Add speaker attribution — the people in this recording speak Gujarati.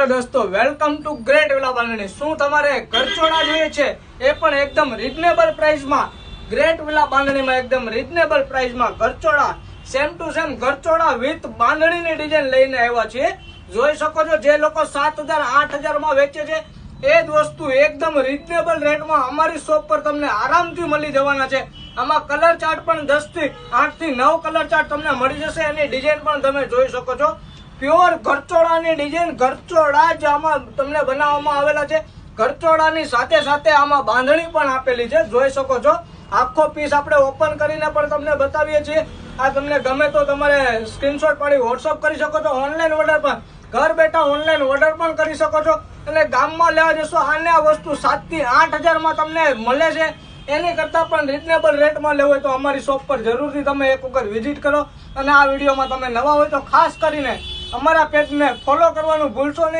Speaker 1: હેલો દોસ્તો વેલકમ ટુ ગ્રેટ વેલા બાંધણી શું તમારે કરચોડા જોઈએ છે? એ પણ એકદમ રીઝનેબલ પ્રાઇસમાં ગ્રેટ વિલા બાંધણીમાં એકદમ રીઝનેબલ પ્રાઇસમાં કરચોડા સેમ ટુ સેમ કરચોડા વિથ બાંધણીની ડિઝાઇન લઈને આવ્યા છીએ. જોઈ શકો છો, જે લોકો સાત હજાર, આઠ હજારમાં વેચે છે, એ જ વસ્તુ એકદમ રીઝનેબલ રેટમાં અમારી શોપ પર તમને આરામથી મળી જવાના છે. આમાં કલર ચાર્ટ પણ દસથી આઠથી નવ કલર ચાર્ટ તમને મળી જશે. એની ડિઝાઇન પણ તમે જોઈ શકો છો. પ્યોર ગરચોડાની ડિઝાઇન ગરચોડા જ આમાં તમને બનાવવામાં આવેલા છે. ઘરચોળાની સાથે સાથે આમાં બાંધણી પણ આપેલી છે. જોઈ શકો છો. આખો પીસ આપણે ઓપન કરીને પણ તમને બતાવીએ છીએ. આ તમને ગમે તો તમારે સ્ક્રીનશોટ પાડી વોટ્સઅપ કરી શકો છો. ઓનલાઈન ઓર્ડર પણ. ઘર બેઠા ઓનલાઈન ઓર્ડર પણ કરી શકો છો. અને ગામમાં લેવા જશો, આને આ વસ્તુ સાતથી આઠ હજારમાં તમને મળે છે. એની કરતાં પણ રિઝનેબલ રેટમાં લેવું હોય તો અમારી શોપ પર જરૂરથી તમે એક વખત વિઝિટ કરો. અને આ વિડીયોમાં તમે નવા હોય તો ખાસ કરીને અમારા પેજને ફોલો કરવાનું ભૂલશો નહીં.